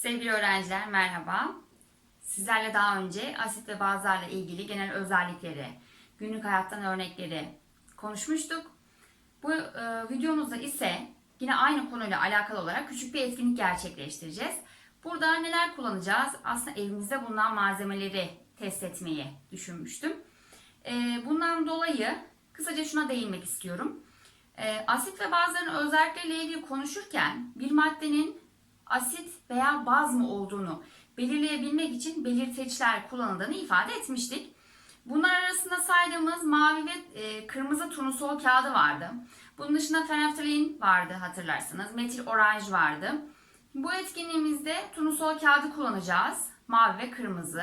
Sevgili öğrenciler merhaba. Sizlerle daha önce asit ve bazlarla ilgili genel özellikleri, günlük hayattan örnekleri konuşmuştuk. Bu e, videomuzda ise yine aynı konuyla alakalı olarak küçük bir etkinlik gerçekleştireceğiz. Burada neler kullanacağız? Aslında evimizde bulunan malzemeleri test etmeyi düşünmüştüm. E, bundan dolayı kısaca şuna değinmek istiyorum. E, asit ve bazların özellikleriyle ilgili konuşurken bir maddenin asit veya baz mı olduğunu belirleyebilmek için belirteçler kullanıldığını ifade etmiştik. Bunlar arasında saydığımız mavi ve e, kırmızı turnusol kağıdı vardı. Bunun dışında fenolftalein vardı hatırlarsanız. Metil oranj vardı. Bu etkinliğimizde turnusol kağıdı kullanacağız. Mavi ve kırmızı.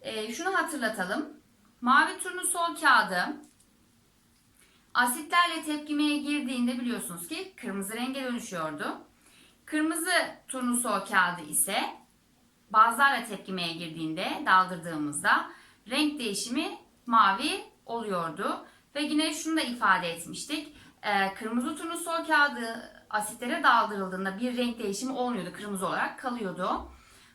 E, şunu hatırlatalım. Mavi turnusol kağıdı asitlerle tepkimeye girdiğinde biliyorsunuz ki kırmızı renge dönüşüyordu. Kırmızı turnusol kağıdı ise bazlarla tepkimeye girdiğinde daldırdığımızda renk değişimi mavi oluyordu. Ve yine şunu da ifade etmiştik. Ee, kırmızı turnusol kağıdı asitlere daldırıldığında bir renk değişimi olmuyordu. Kırmızı olarak kalıyordu.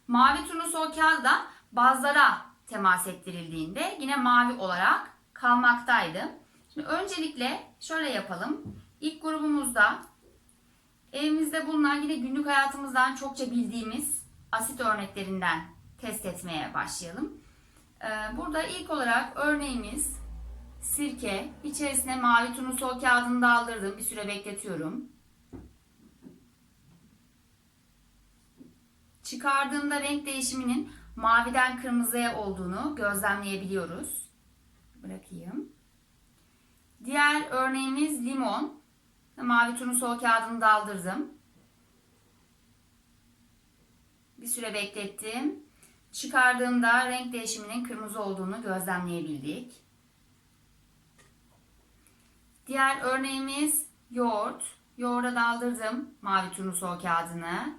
Mavi turnusol kağıdı da bazlara temas ettirildiğinde yine mavi olarak kalmaktaydı. Şimdi öncelikle şöyle yapalım. İlk grubumuzda Evimizde bulunan yine günlük hayatımızdan çokça bildiğimiz asit örneklerinden test etmeye başlayalım. Ee, burada ilk olarak örneğimiz sirke. İçerisine mavi turnusol kağıdını daldırdım. Bir süre bekletiyorum. Çıkardığımda renk değişiminin maviden kırmızıya olduğunu gözlemleyebiliyoruz. Bırakayım. Diğer örneğimiz limon. Mavi turnusol kağıdını daldırdım. Bir süre beklettim. Çıkardığımda renk değişiminin kırmızı olduğunu gözlemleyebildik. Diğer örneğimiz yoğurt. Yoğurda daldırdım mavi turnusol kağıdını.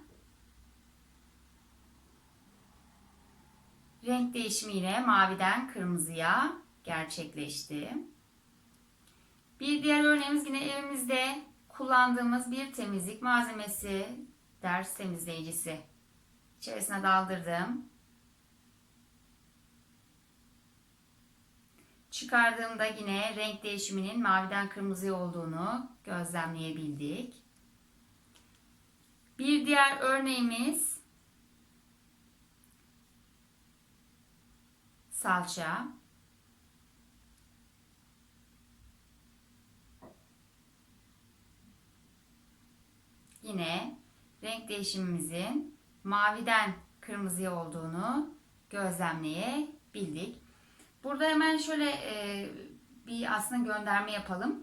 Renk değişimiyle maviden kırmızıya gerçekleşti. Bir diğer örneğimiz yine evimizde kullandığımız bir temizlik malzemesi, ders temizleyicisi. İçerisine daldırdım. Çıkardığımda yine renk değişiminin maviden kırmızıya olduğunu gözlemleyebildik. Bir diğer örneğimiz salça. Yine renk değişimimizin maviden kırmızıya olduğunu gözlemleyebildik. Burada hemen şöyle e, bir aslında gönderme yapalım.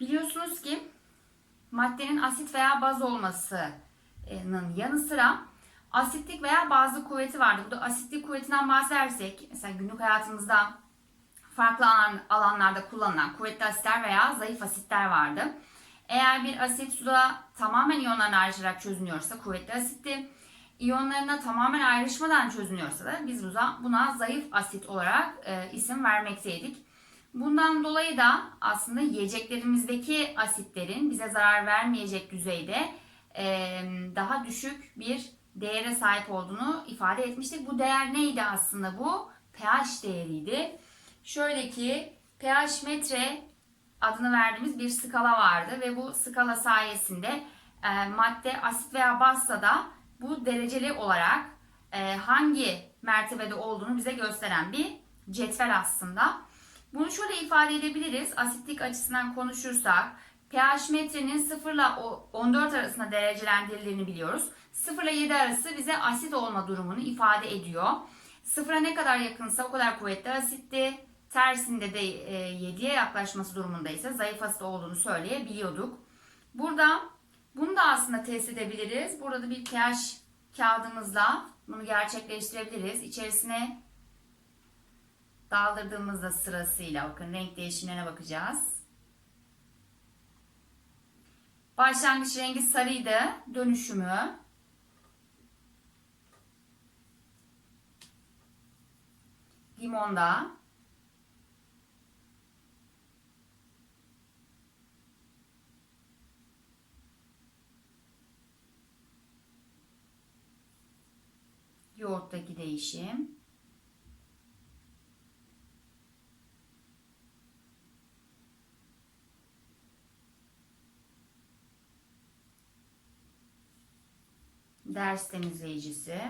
Biliyorsunuz ki maddenin asit veya baz olmasının yanı sıra asitlik veya bazlı kuvveti vardır. Burada asitlik kuvvetinden bahsedersek mesela günlük hayatımızda farklı alanlarda kullanılan kuvvetli asitler veya zayıf asitler vardı. Eğer bir asit suda tamamen iyonlarına ayrışarak çözünüyorsa kuvvetli asitti. İyonlarına tamamen ayrışmadan çözünüyorsa da biz buna zayıf asit olarak e, isim vermekteydik. Bundan dolayı da aslında yiyeceklerimizdeki asitlerin bize zarar vermeyecek düzeyde e, daha düşük bir değere sahip olduğunu ifade etmiştik. Bu değer neydi aslında bu? pH değeriydi. Şöyle ki pH metre adını verdiğimiz bir skala vardı ve bu skala sayesinde e, madde asit veya bazsa da bu dereceli olarak e, hangi mertebede olduğunu bize gösteren bir cetvel aslında. Bunu şöyle ifade edebiliriz. Asitlik açısından konuşursak pH metrenin 0 ile 14 arasında derecelendirildiğini biliyoruz. 0 ile 7 arası bize asit olma durumunu ifade ediyor. 0'a ne kadar yakınsa o kadar kuvvetli asitti. Tersinde de 7'ye e, yaklaşması durumunda ise zayıf asit olduğunu söyleyebiliyorduk. Burada bunu da aslında test edebiliriz. Burada da bir pH kağıdımızla bunu gerçekleştirebiliriz. İçerisine daldırdığımızda sırasıyla bakın renk değişimlerine bakacağız. Başlangıç rengi sarıydı. Dönüşümü limonda yoğurttaki değişim. Ders temizleyicisi.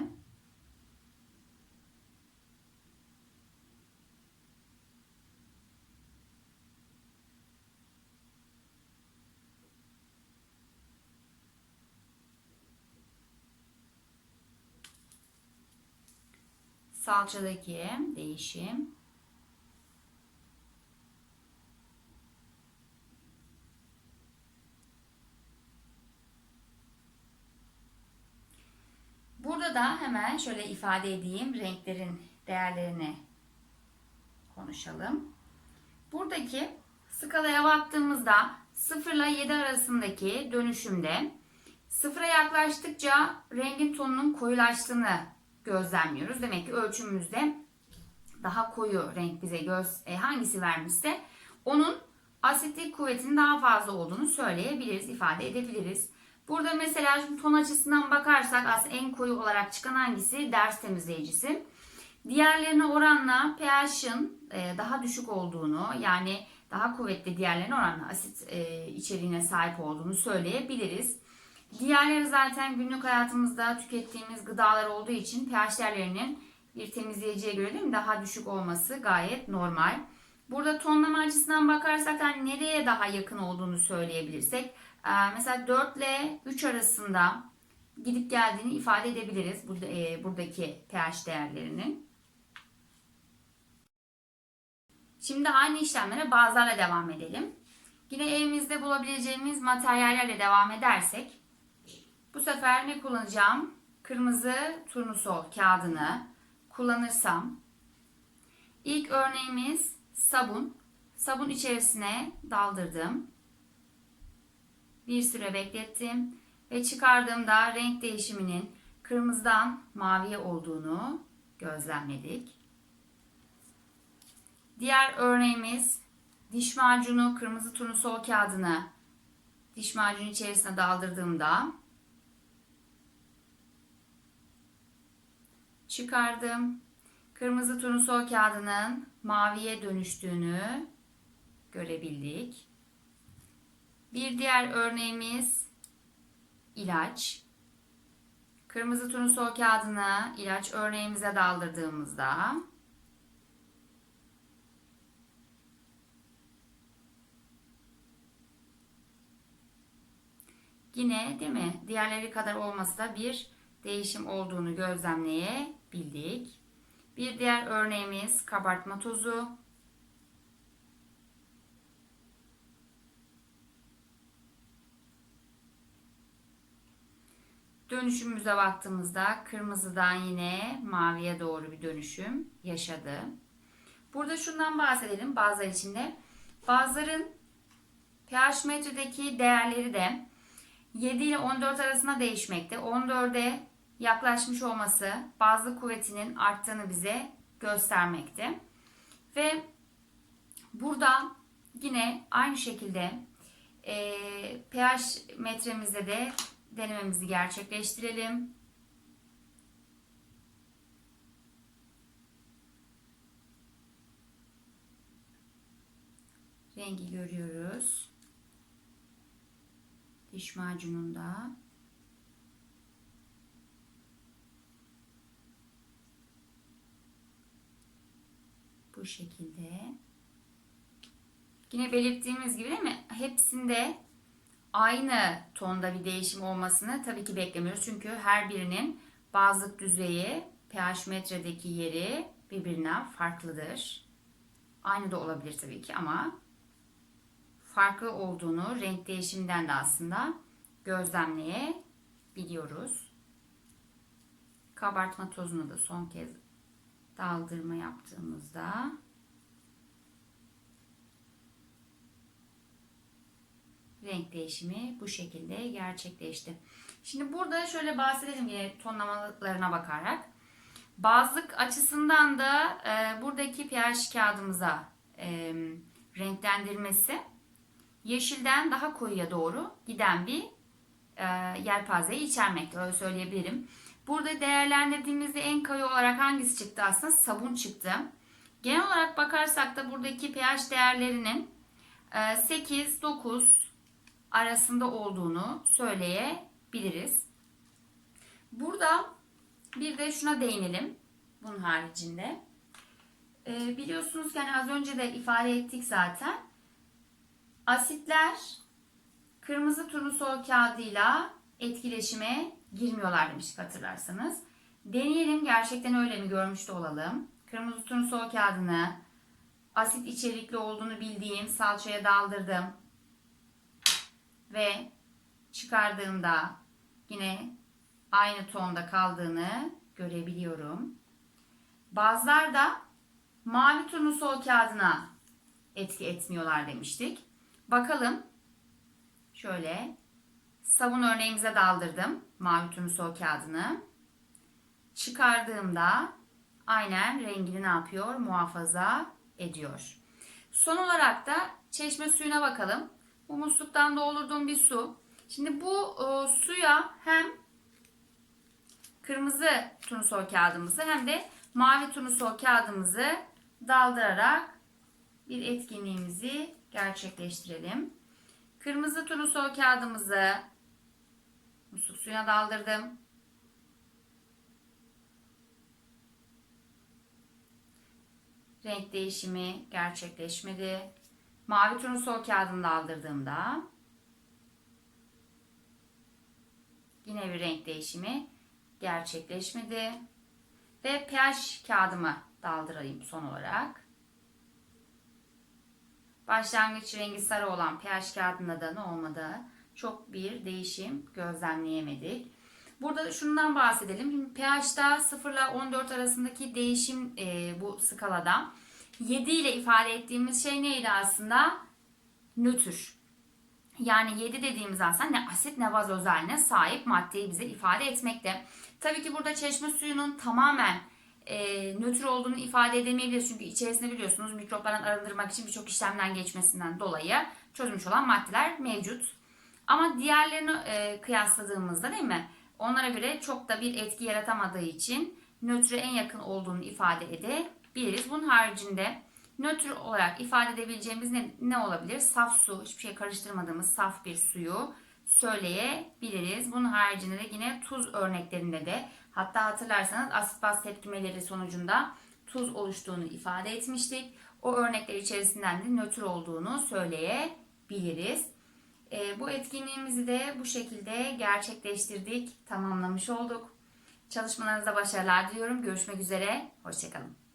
Salçadaki değişim. Burada da hemen şöyle ifade edeyim renklerin değerlerini konuşalım. Buradaki skalaya baktığımızda 0 ile 7 arasındaki dönüşümde sıfıra yaklaştıkça rengin tonunun koyulaştığını gözlemliyoruz. Demek ki ölçümümüzde daha koyu renk bize göz e, hangisi vermişse onun asitlik kuvvetinin daha fazla olduğunu söyleyebiliriz, ifade edebiliriz. Burada mesela ton açısından bakarsak aslında en koyu olarak çıkan hangisi? Ders temizleyicisi. Diğerlerine oranla pH'ın e, daha düşük olduğunu yani daha kuvvetli diğerlerine oranla asit e, içeriğine sahip olduğunu söyleyebiliriz. Diğerleri zaten günlük hayatımızda tükettiğimiz gıdalar olduğu için pH değerlerinin bir temizleyiciye göre değil mi daha düşük olması gayet normal. Burada tonlama açısından bakarsak hani nereye daha yakın olduğunu söyleyebilirsek mesela 4 ile 3 arasında gidip geldiğini ifade edebiliriz burada, buradaki pH değerlerinin. Şimdi aynı işlemlere bazılarla devam edelim. Yine evimizde bulabileceğimiz materyallerle devam edersek bu sefer ne kullanacağım? Kırmızı turnusol kağıdını kullanırsam ilk örneğimiz sabun. Sabun içerisine daldırdım. Bir süre beklettim ve çıkardığımda renk değişiminin kırmızıdan maviye olduğunu gözlemledik. Diğer örneğimiz diş macunu kırmızı turnusol kağıdını diş macunu içerisine daldırdığımda çıkardım. Kırmızı turnusol kağıdının maviye dönüştüğünü görebildik. Bir diğer örneğimiz ilaç. Kırmızı turnusol kağıdını ilaç örneğimize daldırdığımızda yine değil mi diğerleri kadar olmasa da bir değişim olduğunu gözlemleyebildik. Bir diğer örneğimiz kabartma tozu. Dönüşümüze baktığımızda kırmızıdan yine maviye doğru bir dönüşüm yaşadı. Burada şundan bahsedelim bazılar içinde. Bazıların pH metredeki değerleri de 7 ile 14 arasında değişmekte. 14'e yaklaşmış olması bazı kuvvetinin arttığını bize göstermekte. Ve burada yine aynı şekilde e, pH metremizde de denememizi gerçekleştirelim. Rengi görüyoruz. Diş macununda. Şekilde. Yine belirttiğimiz gibi değil mi? Hepsinde aynı tonda bir değişim olmasını tabii ki beklemiyoruz. Çünkü her birinin bazlık düzeyi, pH metredeki yeri birbirinden farklıdır. Aynı da olabilir tabii ki ama farklı olduğunu renk değişiminden de aslında gözlemleyebiliyoruz. Kabartma tozunu da son kez daldırma yaptığımızda renk değişimi bu şekilde gerçekleşti. Şimdi burada şöyle bahsedelim yine tonlamalarına bakarak. Bazlık açısından da e, buradaki pH kağıdımıza e, renklendirmesi yeşilden daha koyuya doğru giden bir e, yelpazeyi içermekte öyle söyleyebilirim. Burada değerlendirdiğimizde en koyu olarak hangisi çıktı aslında? Sabun çıktı. Genel olarak bakarsak da buradaki pH değerlerinin 8-9 arasında olduğunu söyleyebiliriz. Burada bir de şuna değinelim bunun haricinde. Ee, biliyorsunuz ki hani az önce de ifade ettik zaten. Asitler kırmızı turnusol kağıdıyla etkileşime girmiyorlar demiştik hatırlarsanız. Deneyelim gerçekten öyle mi görmüş de olalım. Kırmızı turnusol kağıdını asit içerikli olduğunu bildiğim salçaya daldırdım. Ve çıkardığımda yine aynı tonda kaldığını görebiliyorum. Bazılar da mavi turnusol kağıdına etki etmiyorlar demiştik. Bakalım. Şöyle sabun örneğimize daldırdım mavi turnusol kağıdını. Çıkardığımda aynen rengini ne yapıyor? Muhafaza ediyor. Son olarak da çeşme suyuna bakalım. Bu musluktan doldurduğum bir su. Şimdi bu e, suya hem kırmızı turnusol kağıdımızı hem de mavi turnusol kağıdımızı daldırarak bir etkinliğimizi gerçekleştirelim. Kırmızı turnusol kağıdımızı suyuna daldırdım. Renk değişimi gerçekleşmedi. Mavi turnusol kağıdını daldırdığımda yine bir renk değişimi gerçekleşmedi. Ve pH kağıdımı daldırayım son olarak. Başlangıç rengi sarı olan pH kağıdında da ne olmadı? Çok bir değişim gözlemleyemedik. Burada şundan bahsedelim. Şimdi pH'da 0 ile 14 arasındaki değişim e, bu skalada 7 ile ifade ettiğimiz şey neydi aslında? Nötr. Yani 7 dediğimiz aslında ne asit ne baz özelliğine sahip maddeyi bize ifade etmekte. Tabii ki burada çeşme suyunun tamamen e, nötr olduğunu ifade edemeyebiliriz. Çünkü içerisinde biliyorsunuz mikroplardan arındırmak için birçok işlemden geçmesinden dolayı çözülmüş olan maddeler mevcut. Ama diğerlerini e, kıyasladığımızda değil mi? Onlara göre çok da bir etki yaratamadığı için nötre en yakın olduğunu ifade edebiliriz. Bunun haricinde nötr olarak ifade edebileceğimiz ne, ne olabilir? Saf su, hiçbir şey karıştırmadığımız saf bir suyu söyleyebiliriz. Bunun haricinde de yine tuz örneklerinde de hatta hatırlarsanız asit baz tepkimeleri sonucunda tuz oluştuğunu ifade etmiştik. O örnekler içerisinden de nötr olduğunu söyleyebiliriz. E, bu etkinliğimizi de bu şekilde gerçekleştirdik, tamamlamış olduk. Çalışmalarınızda başarılar diliyorum. Görüşmek üzere, hoşçakalın.